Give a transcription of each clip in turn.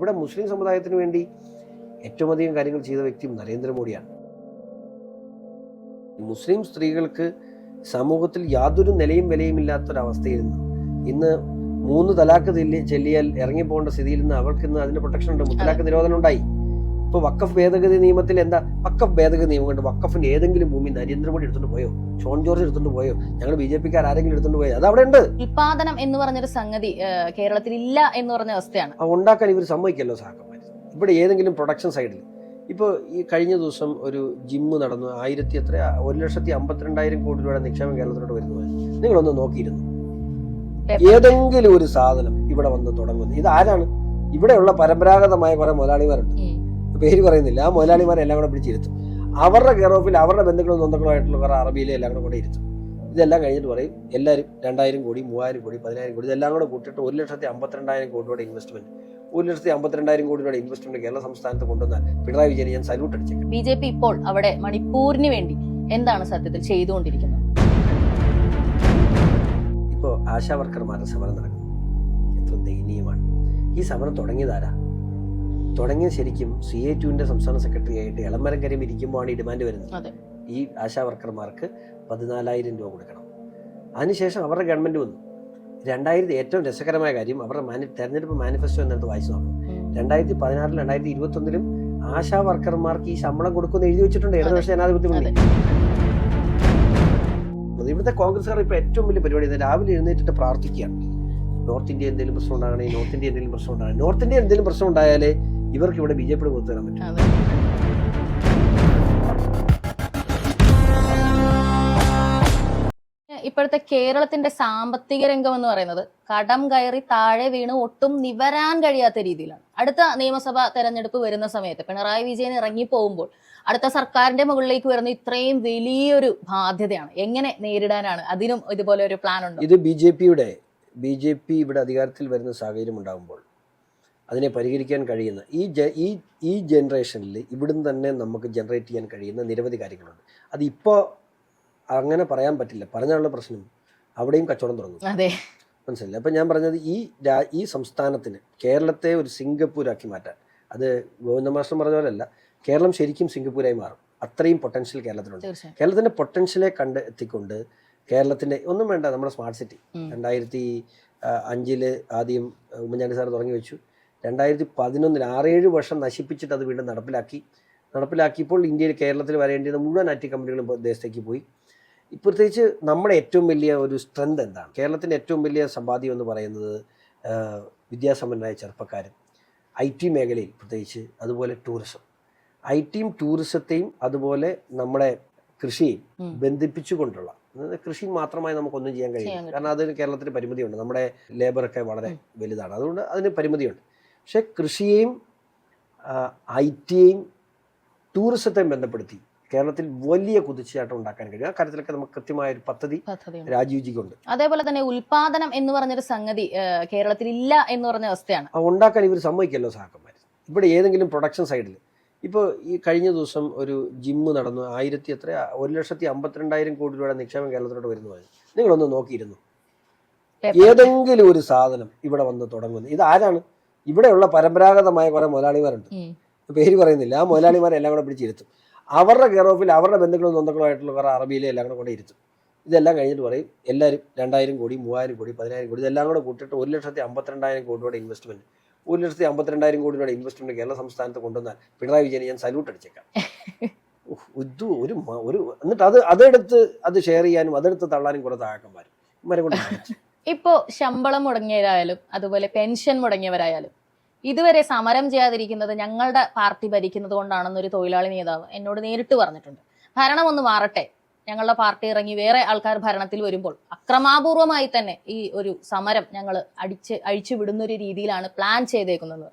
ഇവിടെ മുസ്ലിം സമുദായത്തിന് വേണ്ടി ഏറ്റവും അധികം കാര്യങ്ങൾ ചെയ്ത വ്യക്തിയും നരേന്ദ്രമോദിയാണ്. മുസ്ലിം സ്ത്രീകൾക്ക് സമൂഹത്തിൽ യാതൊരു നിലയും വിലയും ഇല്ലാത്തൊരവസ്ഥയിൽ നിന്ന് ഇന്ന് മൂന്ന് തലാക്ക് ചെല്ലിയാൽ ചെല്ലിയാൽ ഇറങ്ങിപ്പോകേണ്ട സ്ഥിതിയിൽ നിന്ന് അവർക്ക് ഇന്ന് അതിന്റെ പ്രൊട്ടക്ഷൻ ഉണ്ട്. മുത്തലാക്ക് നിരോധനം ഉണ്ടായി. ഇപ്പൊ വക്കഫ് ഭേദഗതി നിയമത്തിൽ എന്താ? വക്കഫ് ഭേദഗതി നിയമം കൊണ്ട്? വക്കഫിന്റെ ഏതെങ്കിലും ഭൂമി നരേന്ദ്രമോദി എടുത്തുകൊണ്ട് പോയോ? ഷോൺ ജോർജ് എടുത്തുകൊണ്ട് പോയോ? ഞങ്ങൾ ബി ജെ പിക്കാർ ആരെങ്കിലും എടുത്തുകൊണ്ട് പോയോ? അത് അവിടെ ഉണ്ട്. ഉൽപാദനം എന്ന് പറഞ്ഞൊരു സംഗതി കേരളത്തിൽ ഇല്ല എന്ന് പറഞ്ഞ അവസ്ഥയാണ്. ഉണ്ടാക്കാൻ ഇവർ സമ്മതിക്കല്ലോ സഹാക്കന്മാർ ഇവിടെ ഏതെങ്കിലും പ്രൊഡക്ഷൻ സൈഡിൽ. ഇപ്പോൾ ഈ കഴിഞ്ഞ ദിവസം ഒരു ജിമ്മ് നടന്നു. ആയിരത്തി എത്ര ഒരു ലക്ഷത്തി അമ്പത്തിരണ്ടായിരം കോടി രൂപയുടെ നിക്ഷേപം കേരളത്തിലോട്ട് വരുന്നു നിങ്ങളൊന്ന് നോക്കിയിരുന്നു. ഏതെങ്കിലും ഒരു സാധനം ഇവിടെ വന്ന് തുടങ്ങുന്നു. ഇത് ആരാണ്? ഇവിടെയുള്ള പരമ്പരാഗതമായ കുറെ മുതലാളിമാരുണ്ട്. പേര് പറയുന്നില്ല. ആ മുതലാളിമാരെ എല്ലാം കൂടെ പിടിച്ചിരുത്തും അവരുടെ കെയർ ഓഫിൽ അവരുടെ ബന്ധുക്കളും സ്വന്തങ്ങളുമായിട്ടുള്ള കുറെ അറബിയിലെ എല്ലാം കൂടെ കൂടെ ഇരുത്തും. ഇതെല്ലാം കഴിഞ്ഞിട്ട് പറയും എല്ലാവരും രണ്ടായിരം കോടി മൂവായിരം കോടി പതിനായിരം കോടി ഇതെല്ലാം കൂടെ കൂട്ടിയിട്ട് ഒരു ലക്ഷത്തി അമ്പത്തിരണ്ടായിരം കോടി രൂപയുടെ ഇൻവെസ്റ്റ്മെന്റ് ഒരു ലക്ഷത്തി അമ്പത്തിരണ്ടായിരം കോടി രൂപയുടെ ഇൻവെസ്റ്റ്മെന്റ് കേരള സംസ്ഥാനത്ത് കൊണ്ടുവന്നാൽ പിണറായി വിജയൻ ഞാൻ സല്യൂട്ട് അടിച്ചേക്കാം. ബി ജെ പി ഇപ്പോൾ അവിടെ മണിപ്പൂരിന് വേണ്ടി എന്താണ് സത്യത്തിൽ ചെയ്തുകൊണ്ടിരിക്കുന്നത്? ഇപ്പോൾ ആശാ വർക്കർമാരുടെ സമരം നടക്കുന്നു. എത്ര ദയനീയമാണ്. ഈ സമരം തുടങ്ങിയതാരാ തുടങ്ങിയത് ശരിക്കും സി എ ടുവിന്റെ സംസ്ഥാന സെക്രട്ടറി ആയിട്ട് ഇളമരം കരം ഇരിക്കുമ്പോഴാണ് ഈ ഡിമാൻഡ് വരുന്നത്. ഈ ആശാ വർക്കർമാർക്ക് പതിനാലായിരം രൂപ കൊടുക്കണം. അതിനുശേഷം അവരുടെ ഗവൺമെന്റ് വന്നു. രണ്ടായിരത്തി ഏറ്റവും രസകരമായ കാര്യം അവരുടെ മാനി തെരഞ്ഞെടുപ്പ് മാനിഫെസ്റ്റോ എന്നിടത്ത് വായിച്ചു നോക്കണം. ഉം. രണ്ടായിരത്തി പതിനാറിലും രണ്ടായിരത്തി ഇരുപത്തി ഒന്നിലും ആശാ വർക്കർമാർക്ക് ഈ ശമ്പളം കൊടുക്കുമെന്ന് എഴുതി വെച്ചിട്ടുണ്ട്. ഇടതുപക്ഷ ജനാധിപത്യ മുന്നണി ഇവിടുത്തെ കോൺഗ്രസ്സുകാർ ഇപ്പൊ ഏറ്റവും വലിയ പരിപാടി. രാവിലെ എഴുന്നേറ്റിട്ട് പ്രാർത്ഥിക്കുകയാണ്. നോർത്ത് ഇന്ത്യ എന്തെങ്കിലും പ്രശ്നം ഉണ്ടാകണേ നോർത്ത് ഇന്ത്യ എന്തെങ്കിലും പ്രശ്നം ഉണ്ടാകണേ. നോർത്ത് ഇന്ത്യ എന്തെങ്കിലും പ്രശ്നം ഉണ്ടായാലേ ഇവർക്ക് ഇവിടെ ബി ജെ പിയുടെ പുറത്തു തരാൻ പറ്റും. ഇപ്പോഴത്തെ കേരളത്തിന്റെ സാമ്പത്തിക രംഗം എന്ന് പറയുന്നത് കടം കയറി താഴെ വീണ് ഒട്ടും നിവരാൻ കഴിയാത്ത രീതിയിലാണ്. അടുത്ത നിയമസഭാ തെരഞ്ഞെടുപ്പ് വരുന്ന സമയത്ത് പിണറായി വിജയൻ ഇറങ്ങി പോകുമ്പോൾ അടുത്ത സർക്കാരിന്റെ മുകളിലേക്ക് വരുന്ന ഇത്രയും വലിയൊരു ബാധ്യതയാണ്. എങ്ങനെ നേരിടാനാണ്? അതിനും ഇതുപോലെ ഒരു പ്ലാൻ ഉണ്ട്? ഇത് ബി ജെ പിയുടെ ബി ജെ പി ഇവിടെ അധികാരത്തിൽ വരുന്ന സാഹചര്യം ഉണ്ടാകുമ്പോൾ അതിനെ പരിഹരിക്കാൻ കഴിയുന്ന ഈ ജ- ഈ ഈ ജനറേഷനിൽ ഇവിടുന്ന് തന്നെ നമുക്ക് ജനറേറ്റ് ചെയ്യാൻ കഴിയുന്ന നിരവധി കാര്യങ്ങളുണ്ട്. അത് ഇപ്പോൾ അങ്ങനെ പറയാൻ പറ്റില്ല. പറഞ്ഞാലുള്ള പ്രശ്നം അവിടെയും കച്ചവടം തുടങ്ങും. അതെ. മനസ്സിലായില്ല? അപ്പം ഞാൻ പറഞ്ഞത് ഈ രാ- ഈ സംസ്ഥാനത്തിന് കേരളത്തെ ഒരു സിംഗപ്പൂരാക്കി മാറ്റാൻ. അത് ഗോവിന്ദ മാസ്റ്റർ പറഞ്ഞ പോലെയല്ല. കേരളം ശരിക്കും സിംഗപ്പൂരായി മാറും. അത്രയും പൊട്ടൻഷ്യൽ കേരളത്തിലുണ്ട്. കേരളത്തിന്റെ കേരളത്തിന്റെ പൊട്ടൻഷ്യലെ കണ്ട് എത്തിക്കൊണ്ട് കേരളത്തിന്റെ ഒന്നും വേണ്ട നമ്മുടെ സ്മാർട്ട് സിറ്റി. രണ്ടായിരത്തി അഞ്ചിൽ അഞ്ചിൽ ആദ്യം ഉമ്മൻചാണ്ടി സാർ തുടങ്ങി വെച്ചു. രണ്ടായിരത്തി പതിനൊന്നിൽ ആറേഴ് വർഷം നശിപ്പിച്ചിട്ട് അത് വീണ്ടും നടപ്പിലാക്കി. നടപ്പിലാക്കിയപ്പോൾ ഇന്ത്യയിൽ കേരളത്തിൽ വരേണ്ടിയത് മുഴുവൻ ഐ ടി കമ്പനികളും ദേശത്തേക്ക് പോയി. ഇപ്പോഴത്തേക്ക് പ്രത്യേകിച്ച് നമ്മുടെ ഏറ്റവും വലിയ ഒരു സ്ട്രെങ്ത് എന്താണ്? കേരളത്തിന്റെ ഏറ്റവും വലിയ സമ്പാദ്യം എന്ന് പറയുന്നത് വിദ്യാസമ്പന്നരായ ചെറുപ്പക്കാരും ഐ ടി മേഖലയിൽ പ്രത്യേകിച്ച് അതുപോലെ ടൂറിസം ഐ ടിയും ടൂറിസത്തെയും അതുപോലെ നമ്മുടെ കൃഷിയും ബന്ധിപ്പിച്ചുകൊണ്ടുള്ള കൃഷി മാത്രമായി നമുക്കൊന്നും ചെയ്യാൻ ചെയ്യാൻ കഴിയില്ല കാരണം അതിന് കേരളത്തിന് പരിമിതിയുണ്ട്. നമ്മുടെ ലേബറൊക്കെ വളരെ വലുതാണ്. അതുകൊണ്ട് അതിന് പരിമിതിയുണ്ട്. പക്ഷെ കൃഷിയെയും ഐ ടിയെയും ടൂറിസത്തെയും ബന്ധപ്പെടുത്തി കേരളത്തിൽ വലിയ കുതിച്ചുചാട്ടം ഉണ്ടാക്കാൻ കഴിയും. ആ കാര്യത്തിലൊക്കെ നമുക്ക് കൃത്യമായ ഒരു പദ്ധതി രാജീവ്ജിക്കുണ്ട്. അതേപോലെ തന്നെ ഉൽപാദനം എന്ന് പറഞ്ഞൊരു സംഗതി കേരളത്തിൽ ഇല്ല എന്ന് പറഞ്ഞ അവസ്ഥയാണ്. ഉണ്ടാക്കാൻ ഇവർ സമ്മതിക്കല്ലോ സഹാക്കന്മാർ ഇവിടെ ഏതെങ്കിലും പ്രൊഡക്ഷൻ സൈഡിൽ ഇപ്പോൾ ഈ കഴിഞ്ഞ ദിവസം ഒരു ജിമ്മ് നടന്നു ആയിരത്തി എത്ര ഒരു ലക്ഷത്തി അമ്പത്തിരണ്ടായിരം കോടി രൂപയുടെ നിക്ഷേപം കേരളത്തിലോട്ട് വരുന്നു നിങ്ങളൊന്ന് നോക്കിയിരുന്നു. ഏതെങ്കിലും ഒരു സാധനം ഇവിടെ വന്ന് തുടങ്ങുന്നു. ഇത് ആരാണ്? ഇവിടെയുള്ള പരമ്പരാഗതമായ കുറെ മുതലാളിമാരുണ്ട്. പേര് പറയുന്നില്ല. ആ മുതലാളിമാരെ എല്ലാം കൂടെ പിടിച്ചിരുത്തും. അവരുടെ കെയർ ഓഫിൽ അവരുടെ ബന്ധുക്കളും സ്വന്തങ്ങളുമായിട്ടുള്ള കുറെ അറബിയിലെ എല്ലാം കൂടെ കൂടെ ഇരുത്തും. ഇതെല്ലാം കഴിഞ്ഞിട്ട് പറയും എല്ലാവരും രണ്ടായിരം കോടി മൂവായിരം കോടി പതിനായിരം കോടി ഇതെല്ലാം കൂടെ കൂട്ടിയിട്ട് ഒരു ലക്ഷത്തി അമ്പത്തിരണ്ടായിരം കോടി രൂപയുടെ ഇൻവെസ്റ്റ്മെന്റ് ഒരു ലക്ഷത്തി അമ്പത്തിരണ്ടായിരം കോടി രൂപയുടെ ഇൻവെസ്റ്റ്മെന്റ് കേരള സംസ്ഥാനത്ത് കൊണ്ടുവന്നാൽ പിണറായി വിജയനെ ഞാൻ സല്യൂട്ട് അടിച്ചേക്കാം. ഇത് ഒരു ഒരു എന്നിട്ട് അത് അതെടുത്ത് അത് ഷെയർ ചെയ്യാനും അതെടുത്ത് തള്ളാനും കുറെ താഴക്കന്മാരും. ഇവരെ കൊണ്ട് സാധിച്ചു. ഇപ്പോ ശമ്പളം മുടങ്ങിയവരായാലും അതുപോലെ പെൻഷൻ മുടങ്ങിയവരായാലും ഇതുവരെ സമരം ചെയ്യാതിരിക്കുന്നത് ഞങ്ങളുടെ പാർട്ടി ഭരിക്കുന്നത് കൊണ്ടാണെന്നൊരു തൊഴിലാളി നേതാവ് എന്നോട് നേരിട്ട് പറഞ്ഞിട്ടുണ്ട്. ഭരണം ഒന്ന് മാറട്ടെ. ഞങ്ങളുടെ പാർട്ടി ഇറങ്ങി വേറെ ആൾക്കാർ ഭരണത്തിൽ വരുമ്പോൾ അക്രമാപൂർവമായി തന്നെ ഈ ഒരു സമരം ഞങ്ങൾ അടിച്ച് അഴിച്ചു വിടുന്ന ഒരു രീതിയിലാണ് പ്ലാൻ ചെയ്തേക്കുന്നത്.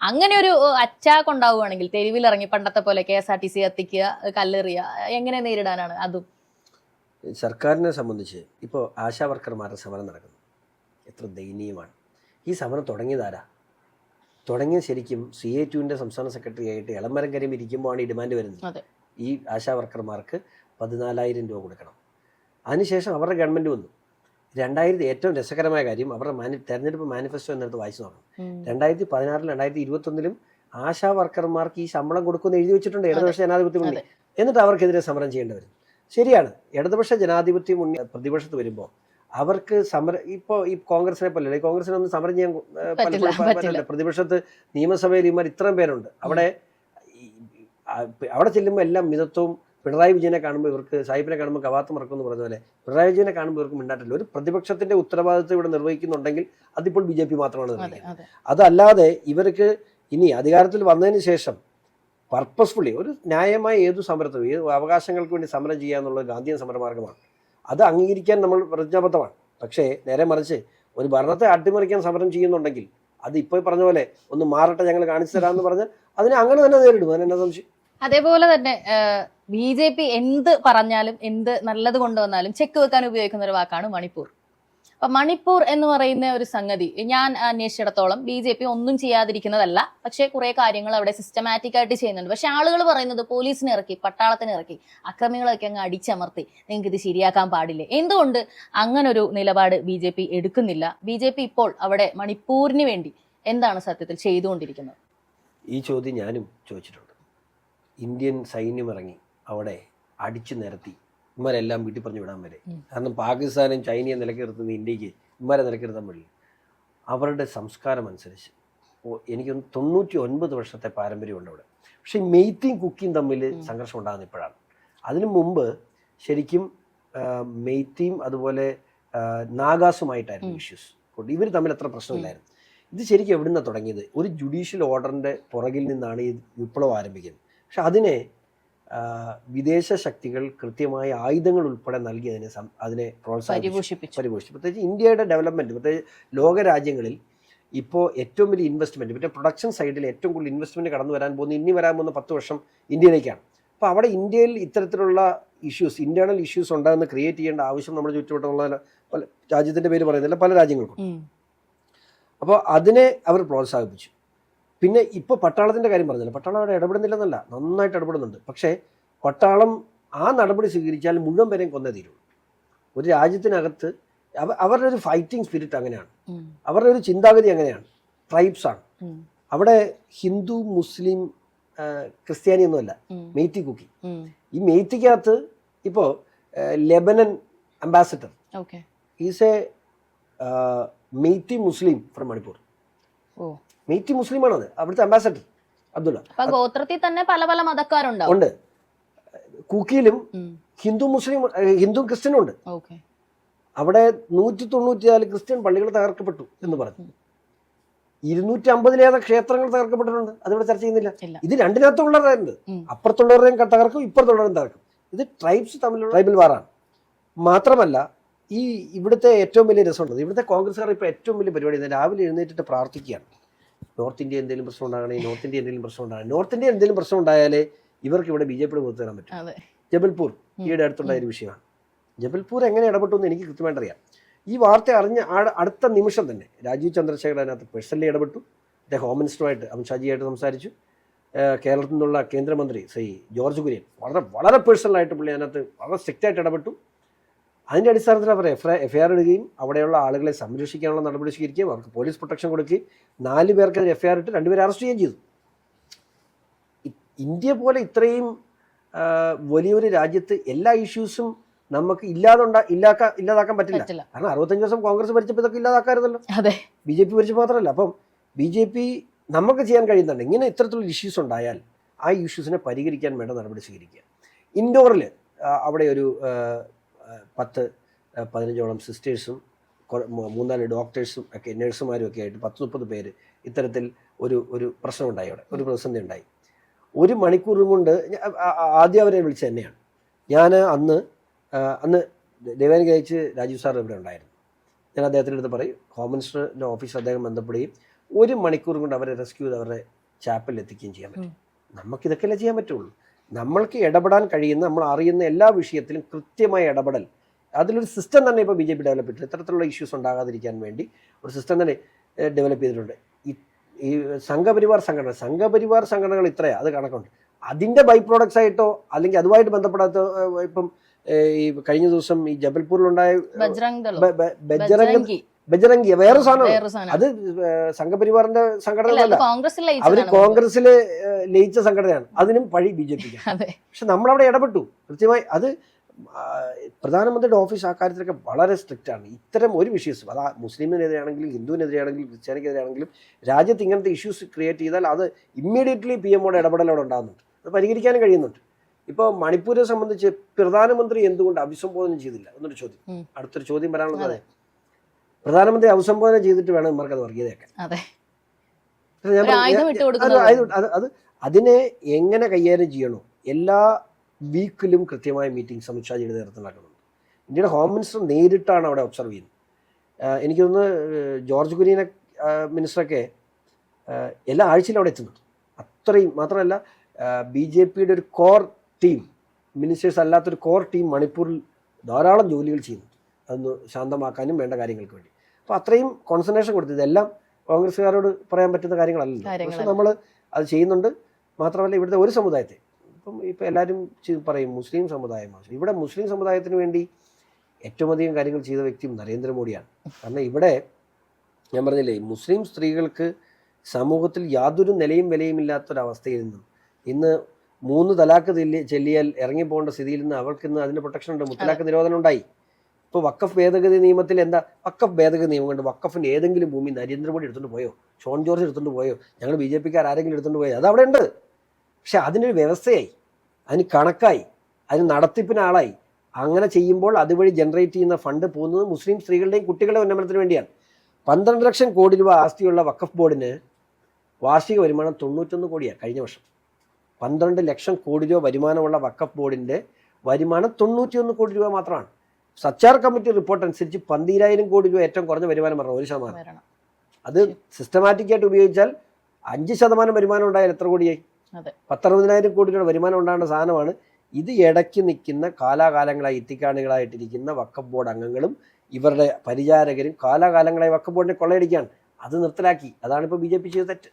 അങ്ങനെ ഒരു അറ്റാക്ക് ഉണ്ടാവുകയാണെങ്കിൽ തെരുവിൽ ഇറങ്ങി പണ്ടത്തെ പോലെ K S R T C എത്തിക്കുക കല്ലെറിയുക എങ്ങനെ നേരിടാനാണ് അതും? സർക്കാരിനെ സംബന്ധിച്ച് ഇപ്പോൾ ആശാ വർക്കർമാരുടെ സമരം നടക്കുന്നു. എത്ര ദയനീയമാണ്. ഈ സമരം തുടങ്ങിയതാരാ? തുടങ്ങിയ ശരിക്കും സി എ ടുവിന്റെ സംസ്ഥാന സെക്രട്ടറി ആയിട്ട് ഇളമരം കരം ഇരിക്കുമ്പോഴാണ് ഈ ഡിമാൻഡ് വരുന്നത്. ഈ ആശാ വർക്കർമാർക്ക് പതിനാലായിരം രൂപ കൊടുക്കണം. അതിനുശേഷം അവരുടെ ഗവൺമെന്റ് വന്നു. രണ്ടായിരത്തി ഏറ്റവും രസകരമായ കാര്യം അവരുടെ മാനി തെരഞ്ഞെടുപ്പ് മാനിഫെസ്റ്റോ എന്നിടത്ത് വായിച്ചു നോക്കണം. രണ്ടായിരത്തി പതിനാറിലും രണ്ടായിരത്തി ഇരുപത്തൊന്നിലും ആശാ വർക്കർമാർക്ക് ഈ ശമ്പളം കൊടുക്കുമെന്ന് എഴുതി വെച്ചിട്ടുണ്ട്. ഇടതുപക്ഷ ജനാധിപത്യ മുന്നണി. എന്നിട്ട് അവർക്കെതിരെ സമരം ചെയ്യേണ്ടി വരും. ശരിയാണ്. ഇടതുപക്ഷ ജനാധിപത്യ മുന്നിൽ പ്രതിപക്ഷത്ത് വരുമ്പോൾ അവർക്ക് സമര ഇപ്പോൾ ഈ കോൺഗ്രസിനെ പോലെ കോൺഗ്രസിനെ കോൺഗ്രസിനൊന്നും സമരം ചെയ്യാൻ പറ്റില്ല, പലപ്പോഴും പറ്റില്ല. പ്രതിപക്ഷത്ത് നിയമസഭയിൽ ഇമാർ ഇത്രയും പേരുണ്ട്. അവിടെ അവിടെ ചെല്ലുമ്പോൾ എല്ലാം മിതത്വവും പിണറായി വിജയനെ കാണുമ്പോൾ ഇവർക്ക് സാഹിബിനെ കാണുമ്പോൾ കവാത്ത് മറക്കുമെന്ന് പറഞ്ഞ പോലെ പിണറായി വിജയനെ കാണുമ്പോൾ ഇവർക്ക് മിണ്ടാട്ടില്ല. ഒരു പ്രതിപക്ഷത്തിന്റെ ഉത്തരവാദിത്വം ഇവിടെ നിർവഹിക്കുന്നുണ്ടെങ്കിൽ അതിപ്പോൾ ബി ജെ പി മാത്രമാണ് അതെ. അതല്ലാതെ ഇവർക്ക് ഇനി അധികാരത്തിൽ വന്നതിന് ശേഷം പർപ്പസ്ഫുള്ളി ഒരു ന്യായമായ ഏതു സമരത്തിനും ഏത് അവകാശങ്ങൾക്ക് വേണ്ടി സമരം ചെയ്യുക എന്നുള്ളത് ഗാന്ധിയൻ സമരമാർഗമാണ്. അത് അംഗീകരിക്കാൻ നമ്മൾ പ്രതിജ്ഞാബദ്ധമാണ്. പക്ഷേ നേരെ മറിച്ച് ഒരു ഭരണത്തെ അട്ടിമറിക്കാൻ സമരം ചെയ്യുന്നുണ്ടെങ്കിൽ അത് ഇപ്പോൾ പറഞ്ഞ പോലെ ഒന്ന് മാറട്ടെ ഞങ്ങൾ കാണിച്ചു തരാമെന്ന് പറഞ്ഞ് അതിനെ അങ്ങനെ തന്നെ നേരിടും. അതിനെന്താ സംശയം? അതേപോലെ തന്നെ ബി ജെ പി എന്ത് പറഞ്ഞാലും എന്ത് നല്ലത് കൊണ്ടുവന്നാലും ചെക്ക് വെക്കാൻ ഉപയോഗിക്കുന്ന ഒരു വാക്കാണ് മണിപ്പൂർ. അപ്പൊ മണിപ്പൂർ എന്ന് പറയുന്ന ഒരു സംഗതി ഞാൻ അന്വേഷിച്ചിടത്തോളം ബി ജെ പി ഒന്നും ചെയ്യാതിരിക്കുന്നതല്ല. പക്ഷേ കുറെ കാര്യങ്ങൾ അവിടെ സിസ്റ്റമാറ്റിക് ആയിട്ട് ചെയ്യുന്നുണ്ട്. പക്ഷെ ആളുകൾ പറയുന്നത് പോലീസിനെ ഇറക്കി പട്ടാളത്തിനെ ഇറക്കി അക്രമികളൊക്കെ അങ്ങ് അടിച്ചമർത്തി നിങ്ങൾക്ക് ഇത് ശരിയാക്കാൻ പാടില്ലേ? എന്തുകൊണ്ട് അങ്ങനൊരു നിലപാട് ബി ജെ പി എടുക്കുന്നില്ല? ബി ജെ പി ഇപ്പോൾ അവിടെ മണിപ്പൂരിന് വേണ്ടി എന്താണ് സത്യത്തിൽ ചെയ്തുകൊണ്ടിരിക്കുന്നത്? ഈ ചോദ്യം ഞാനും ചോദിച്ചിട്ടുണ്ട്. ഇന്ത്യൻ സൈന്യം ഇറങ്ങി അവിടെ അടിച്ചു നിരത്തി ഇമാരെല്ലാം വീട്ടിൽ പറഞ്ഞു വിടാൻ വരെ. കാരണം പാകിസ്ഥാനും ചൈനയെ നിലക്കിരുത്തുന്ന ഇന്ത്യയ്ക്ക് ഇമാരെ നിലക്കിരുത്താൻ വഴി അവരുടെ സംസ്കാരം അനുസരിച്ച്. എനിക്ക് തൊണ്ണൂറ്റി ഒൻപത് വർഷത്തെ പാരമ്പര്യമുണ്ട് അവിടെ. പക്ഷെ ഈ മെയ്ത്തിയും കുക്കിയും തമ്മിൽ. സംഘർഷം ഉണ്ടാകുന്ന ഇപ്പോഴാണ്. അതിനു മുമ്പ് ശരിക്കും മെയ്ത്തിയും അതുപോലെ നാഗാസുമായിട്ടായിരുന്നു. ഇഷ്യൂസ് ഇവർ തമ്മിൽ അത്ര പ്രശ്നമില്ലായിരുന്നു. ഇത് ശരിക്കും എവിടുന്നാണ് തുടങ്ങിയത്? ഒരു ജുഡീഷ്യൽ ഓർഡറിന്റെ പുറകിൽ നിന്നാണ് ഈ വിപ്ലവം ആരംഭിക്കുന്നത്. പക്ഷെ അതിനെ വിദേശ ശക്തികൾ കൃത്യമായ ആയുധങ്ങൾ ഉൾപ്പെടെ നൽകി അതിനെ അതിനെ പ്രോത്സാഹിപ്പിച്ചു. പരിപോഷിപ്പിച്ചു. പ്രത്യേകിച്ച് ഇന്ത്യയുടെ ഡെവലപ്മെന്റ് പ്രത്യേകിച്ച് ലോക രാജ്യങ്ങളിൽ ഇപ്പോൾ ഏറ്റവും വലിയ ഇൻവെസ്റ്റ്മെന്റ് മറ്റേ പ്രൊഡക്ഷൻ സൈഡിൽ ഏറ്റവും കൂടുതൽ ഇൻവെസ്റ്റ്മെന്റ് കടന്നു വരാൻ പോകുന്ന ഇനി വരാൻ പോകുന്ന പത്ത് വർഷം ഇന്ത്യയിലേക്കാണ്. അപ്പോൾ അവിടെ ഇന്ത്യയിൽ ഇത്തരത്തിലുള്ള ഇഷ്യൂസ് ഇന്റേണൽ ഇഷ്യൂസ് ഉണ്ടാകുന്ന ക്രിയേറ്റ് ചെയ്യേണ്ട ആവശ്യം നമ്മുടെ ചുറ്റുവട്ടമുള്ള പല രാജ്യത്തിന്റെ പേര് പറയുന്നില്ല പല രാജ്യങ്ങൾക്കും. അപ്പോൾ അതിനെ അവർ പ്രോത്സാഹിപ്പിച്ചു. പിന്നെ ഇപ്പോൾ പട്ടാളത്തിന്റെ കാര്യം പറഞ്ഞില്ല. പട്ടാളം അവിടെ ഇടപെടുന്നില്ലെന്നല്ല നന്നായിട്ട് ഇടപെടുന്നുണ്ട്. പക്ഷേ പട്ടാളം ആ നടപടി സ്വീകരിച്ചാൽ മുഴുവൻ പേരെയും കൊന്നേ തീരും. ഒരു രാജ്യത്തിനകത്ത് അവ അവരുടെ ഒരു ഫൈറ്റിംഗ് സ്പിരിറ്റ് അങ്ങനെയാണ്. അവരുടെ ഒരു ചിന്താഗതി അങ്ങനെയാണ്. ട്രൈബ്സ് ആണ്. അവിടെ ഹിന്ദു മുസ്ലിം ക്രിസ്ത്യാനി ഒന്നുമല്ല. മെയ്ത്തി കുക്കി. ഈ മെയ്ത്തിക്കകത്ത് ഇപ്പോൾ Lebanon ambassador is a Meitei Muslim from Manipur. മുസ്ലിം മുസ്ലിമാണത് അവിടുത്തെ അംബാസഡർ അബ്ദുള്ള. ഗോത്രത്തിൽ തന്നെ പല പല മതക്കാരുണ്ടാവും. ഉണ്ട്. കുക്കിയിലും ഹിന്ദു മുസ്ലിം ഹിന്ദു ക്രിസ്ത്യനും ഉണ്ട് അവിടെ നൂറ്റി തൊണ്ണൂറ്റിനാല് ക്രിസ്ത്യൻ പള്ളികൾ തകർക്കപ്പെട്ടു എന്ന് പറഞ്ഞു. ഇരുന്നൂറ്റി അമ്പതിലേറെ ക്ഷേത്രങ്ങൾ തകർക്കപ്പെട്ടിട്ടുണ്ട്. അതിവിടെ ചർച്ച ചെയ്യുന്നില്ല. ഇത് രണ്ടിനകത്തുള്ളവരുണ്ട്. അപ്പുറത്തുള്ളവരെയും തകർക്കും ഇപ്പുറത്തുള്ളവരെയും തകർക്കും. ഇത് ട്രൈബ്സ് തമ്മിലുള്ള ട്രൈബൽ വാറാണ് മാത്രമല്ല ഈ ഇവിടുത്തെ ഏറ്റവും വലിയ രസമുള്ളത് ഇവിടുത്തെ കോൺഗ്രസ്സുകാർ ഇപ്പോൾ ഏറ്റവും വലിയ പരിപാടി രാവിലെ എഴുന്നേറ്റിട്ട് പ്രാർത്ഥിക്കുകയാണ്. നോർത്ത് ഇന്ത്യ എന്തെങ്കിലും പ്രശ്നം ഉണ്ടാകണേ നോർത്ത് ഇന്ത്യ എന്തെങ്കിലും പ്രശ്നം ഉണ്ടാകണം നോർത്ത് ഇന്ത്യ എന്തെങ്കിലും പ്രശ്നം ഉണ്ടായാലേ ഇവർക്ക് ഇവിടെ ബി ജെ പിയുടെ പുറത്തു തരാൻ പറ്റും. ജബൽപൂർ. ഈയിടെ അടുത്തുണ്ടായ ഒരു വിഷയമാണ്. ജബൽപൂർ എങ്ങനെ ഇടപെട്ടു എന്ന് എനിക്ക് കൃത്യമായിട്ട് അറിയാം. ഈ വാർത്ത അറിഞ്ഞ അടുത്ത നിമിഷം തന്നെ രാജീവ് ചന്ദ്രശേഖർ അതിനകത്ത് പേഴ്സണലി ഇടപെട്ടു. അദ്ദേഹം ഹോം മിനിസ്റ്ററുമായിട്ട് അമിത്ഷാജിയായിട്ട് സംസാരിച്ചു. കേരളത്തിൽ നിന്നുള്ള കേന്ദ്രമന്ത്രി ശ്രീ ജോർജ് കുര്യൻ വളരെ വളരെ പേഴ്സണലായിട്ട് പുള്ളി അതിനകത്ത് വളരെ സ്ട്രിക്റ്റായിട്ട് ഇടപെട്ടു. അതിന്റെ അടിസ്ഥാനത്തിൽ അവർ എഫ് എഫ് ഐ ആർ ഇടുകയും അവിടെയുള്ള ആളുകളെ സംരക്ഷിക്കാനുള്ള നടപടി സ്വീകരിക്കുകയും അവർക്ക് പോലീസ് പ്രൊട്ടക്ഷൻ കൊടുക്കുകയും നാല് പേർക്കെതിരെ എഫ് ഐ ആർ ഇട്ട് രണ്ടുപേരെ അറസ്റ്റ് ചെയ്യുകയും ചെയ്തു. ഇന്ത്യ പോലെ ഇത്രയും വലിയൊരു രാജ്യത്ത് എല്ലാ ഇഷ്യൂസും നമുക്ക് ഇല്ലാതുണ്ടാ ഇല്ലാക്കാ ഇല്ലാതാക്കാൻ പറ്റില്ല. കാരണം അറുപത്തഞ്ച് ദിവസം കോൺഗ്രസ് ഭരിച്ചപ്പോൾ ഇതൊക്കെ ഇല്ലാതാക്കാറുണ്ടല്ലോ അതെ. ബി ജെ പി ഭരിച്ചപ്പോൾ മാത്രമല്ല. അപ്പം ബി ജെ പി നമുക്ക് ചെയ്യാൻ കഴിയുന്നുണ്ട്. ഇങ്ങനെ ഇത്തരത്തിലുള്ള ഇഷ്യൂസ് ഉണ്ടായാൽ ആ ഇഷ്യൂസിനെ പരിഹരിക്കാൻ വേണ്ട നടപടി സ്വീകരിക്കുക. ഇൻഡോറിൽ അവിടെ ഒരു പത്ത് പതിനഞ്ചോളം സിസ്റ്റേഴ്സും മൂന്നാൽ ഡോക്ടേഴ്സും ഒക്കെ നഴ്സുമാരും ഒക്കെ ആയിട്ട് പത്ത് മുപ്പത് പേര് ഇത്തരത്തിൽ ഒരു ഒരു പ്രശ്നം ഉണ്ടായി അവിടെ ഒരു പ്രതിസന്ധി ഉണ്ടായി. ഒരു മണിക്കൂർ കൊണ്ട് ആദ്യം അവരെ വിളിച്ചത് തന്നെയാണ് ഞാൻ അന്ന് അന്ന് ദേവേന കഴിച്ച് രാജീവ് സാർ ഇവിടെ ഉണ്ടായിരുന്നു. ഞാൻ അദ്ദേഹത്തിന്റെ അടുത്ത് പറയും ഹോം മിനിസ്റ്ററിന്റെ ഓഫീസ് അദ്ദേഹം ബന്ധപ്പെടുകയും ഒരു മണിക്കൂർ കൊണ്ട് അവരെ റെസ്ക്യൂ ചെയ്ത് അവരുടെ ചാപ്പലിൽ എത്തിക്കുകയും ചെയ്യാൻ പറ്റും. നമുക്കിതൊക്കെയല്ലേ ചെയ്യാൻ പറ്റുള്ളൂ? നമ്മൾക്ക് ഇടപെടാൻ കഴിയുന്ന നമ്മൾ അറിയുന്ന എല്ലാ വിഷയത്തിലും കൃത്യമായ ഇടപെടൽ. അതിലൊരു സിസ്റ്റം തന്നെ ഇപ്പോൾ ബി ജെ പി ഡെവലപ്പ് ചെയ്തിട്ടുണ്ട്. ഇത്തരത്തിലുള്ള ഇഷ്യൂസ് ഉണ്ടാകാതിരിക്കാൻ വേണ്ടി ഒരു സിസ്റ്റം തന്നെ ഡെവലപ്പ് ചെയ്തിട്ടുണ്ട്. ഈ സംഘപരിവാർ സംഘടന സംഘപരിവാർ സംഘടനകൾ ഇത്രയാ അത് കണക്കുണ്ട്. അതിന്റെ ബൈ പ്രോഡക്ട്സ് ആയിട്ടോ അല്ലെങ്കിൽ അതുമായിട്ട് ബന്ധപ്പെടാത്ത ഇപ്പം ഈ കഴിഞ്ഞ ദിവസം ഈ ജബൽപൂരിലുണ്ടായ ബജ്രംഗി ബജറംഗ് ബജ്രംഗി ബജറംഗി വേറെ സാധനമാണ്. അത് സംഘപരിവാറിന്റെ സംഘടന അല്ല അത് അല്ല കോൺഗ്രസിൽ അവർ കോൺഗ്രസിൽ ലയിച്ച സംഘടനയാണ്. അതിനും പഴി ബി ജെ പിക്ക് പക്ഷെ നമ്മളവിടെ ഇടപെട്ടു. കൃത്യമായി അത് പ്രധാനമന്ത്രിയുടെ ഓഫീസ് ആ കാര്യത്തിലൊക്കെ വളരെ സ്ട്രിക്റ്റ് ആണ് ഇത്തരം ഒരു വിഷയസും അത് മുസ്ലിമിനെതിരെയാണെങ്കിലും ഹിന്ദുവിനെതിരെയാണെങ്കിലും ക്രിസ്ത്യാനിക്കെതിരെയാണെങ്കിലും രാജ്യത്ത് ഇങ്ങനത്തെ ഇഷ്യൂസ് ക്രിയേറ്റ് ചെയ്താൽ അത് ഇമ്മീഡിയറ്റ്ലി പി എമ്മോടെ ഇടപെടൽ അവിടെ ഉണ്ടാകുന്നുണ്ട്. അത് പരിഹരിക്കാനും കഴിയുന്നുണ്ട്. ഇപ്പോൾ മണിപ്പൂരെ സംബന്ധിച്ച് പ്രധാനമന്ത്രി എന്തുകൊണ്ട് അഭിസംബോധന ചെയ്തില്ല? എന്നൊരു ചോദ്യം. അടുത്തൊരു ചോദ്യം വരാനുള്ളത് പ്രധാനമന്ത്രി അഭിസംബോധന ചെയ്തിട്ട് വേണം ഇവർക്ക് അത് വർഗീയതയാക്കാൻ. അതെ. അതിനെ എങ്ങനെ കൈകാര്യം ചെയ്യണോ? എല്ലാ വീക്കിലും കൃത്യമായ മീറ്റിംഗ് അമിത്ഷാ ചെയ്ത് നേതൃത്വം നടക്കുന്നുണ്ട് ഇന്ത്യയുടെ ഹോം മിനിസ്റ്റർ നേരിട്ടാണ് അവിടെ ഒബ്സർവ് ചെയ്യുന്നത്. എനിക്ക് തോന്നുന്നു ജോർജ് കുര്യനെ മിനിസ്റ്ററൊക്കെ എല്ലാ ആഴ്ചയിലും അവിടെ എത്തുന്നുണ്ട്. അത്രയും മാത്രമല്ല ബി ജെ പിയുടെ ഒരു കോർ ടീം മിനിസ്റ്റേഴ്സ് അല്ലാത്തൊരു കോർ ടീം മണിപ്പൂരിൽ ധാരാളം ജോലികൾ ചെയ്യുന്നുണ്ട് അതൊന്ന് ശാന്തമാക്കാനും വേണ്ട കാര്യങ്ങൾക്ക് വേണ്ടി. അപ്പോൾ അത്രയും കോൺസെൻട്രേഷൻ കൊടുത്തു ഇതെല്ലാം കോൺഗ്രസ്സുകാരോട് പറയാൻ പറ്റുന്ന കാര്യങ്ങളല്ലല്ലോ. പക്ഷെ കാര്യങ്ങളല്ല. നമ്മൾ അത് ചെയ്യുന്നുണ്ട്. മാത്രമല്ല ഇവിടുത്തെ ഒരു സമുദായത്തെ ഇപ്പം ഇപ്പം എല്ലാവരും പറയും മുസ്ലിം സമുദായം ഇവിടെ മുസ്ലിം സമുദായത്തിന് വേണ്ടി ഏറ്റവും അധികം കാര്യങ്ങൾ ചെയ്ത വ്യക്തിയും നരേന്ദ്രമോദിയാണ്. കാരണം ഇവിടെ ഞാൻ പറഞ്ഞില്ലേ മുസ്ലിം സ്ത്രീകൾക്ക് സമൂഹത്തിൽ യാതൊരു നിലയും വിലയും ഇല്ലാത്തൊരവസ്ഥയിൽ നിന്നും ഇന്ന് മൂന്ന് തലാക്ക് ചെല്ലിയാൽ ഇറങ്ങി പോകേണ്ട സ്ഥിതിയിൽ നിന്ന് അവൾക്ക് ഇന്ന് അതിന് പ്രൊട്ടക്ഷൻ ഉണ്ട്. മുത്തലാക്ക് നിരോധനം ഉണ്ടായി. ഇപ്പോൾ വക്കഫ് ഭേദഗതി നിയമത്തിൽ എന്താ? വക്കഫ് ഭേദഗതി നിയമം കൊണ്ട്? വക്കഫിന്റെ ഏതെങ്കിലും ഭൂമി നരേന്ദ്രമോദി എടുത്തുകൊണ്ട് പോയോ? ഷോൺ ജോർജ് എടുത്തുകൊണ്ട് പോയോ? ഞങ്ങൾ ബി ജെ പിക്കാർ ആരെങ്കിലും എടുത്തുകൊണ്ട് പോയോ? അത് ഉണ്ട്. പക്ഷെ അതിനൊരു വ്യവസ്ഥയായി. അതിന് കണക്കായി. അതിന് നടത്തിപ്പിന് ആളായി. അങ്ങനെ ചെയ്യുമ്പോൾ അതുവഴി ജനറേറ്റ് ചെയ്യുന്ന ഫണ്ട് പോകുന്നത് മുസ്ലിം സ്ത്രീകളുടെയും കുട്ടികളുടെ ഉന്നമനത്തിന് വേണ്ടിയാണ്. പന്ത്രണ്ട് ലക്ഷം കോടി രൂപ ആസ്തിയുള്ള വക്കഫ് ബോർഡിന് വാർഷിക വരുമാനം തൊണ്ണൂറ്റൊന്ന് കോടിയാണ് കഴിഞ്ഞ വർഷം. പന്ത്രണ്ട് ലക്ഷം കോടി രൂപ വരുമാനമുള്ള വക്കഫ് ബോർഡിന്റെ വരുമാനം തൊണ്ണൂറ്റിയൊന്ന് കോടി രൂപ മാത്രമാണ്. സച്ചാർ കമ്മിറ്റി റിപ്പോർട്ട് അനുസരിച്ച് പന്തിരായിരം കോടി രൂപ ഏറ്റവും കുറഞ്ഞ വരുമാനം പറഞ്ഞ ഒരു ശതമാനം. അത് സിസ്റ്റമാറ്റിക് ആയിട്ട് ഉപയോഗിച്ചാൽ അഞ്ച് ശതമാനം വരുമാനം ഉണ്ടായാൽ എത്ര കോടിയായി. പത്തറുപതിനായിരം കോടി രൂപ വരുമാനം ഉണ്ടാകേണ്ട സാധനമാണ്. ഇത് ഇടയ്ക്ക് നിൽക്കുന്ന കാലാകാലങ്ങളായി ഇത്തിക്കാണികളായിട്ടിരിക്കുന്ന വക്കം ബോർഡ് അംഗങ്ങളും ഇവരുടെ പരിചാരകരും കാലാകാലങ്ങളായി വക്കം ബോർഡിനെ കൊള്ളയടിക്കുകയാണ്. അത് നിർത്തലാക്കി. അതാണ് ഇപ്പോൾ ബി ജെ പി ചെയ്ത തെറ്റ്.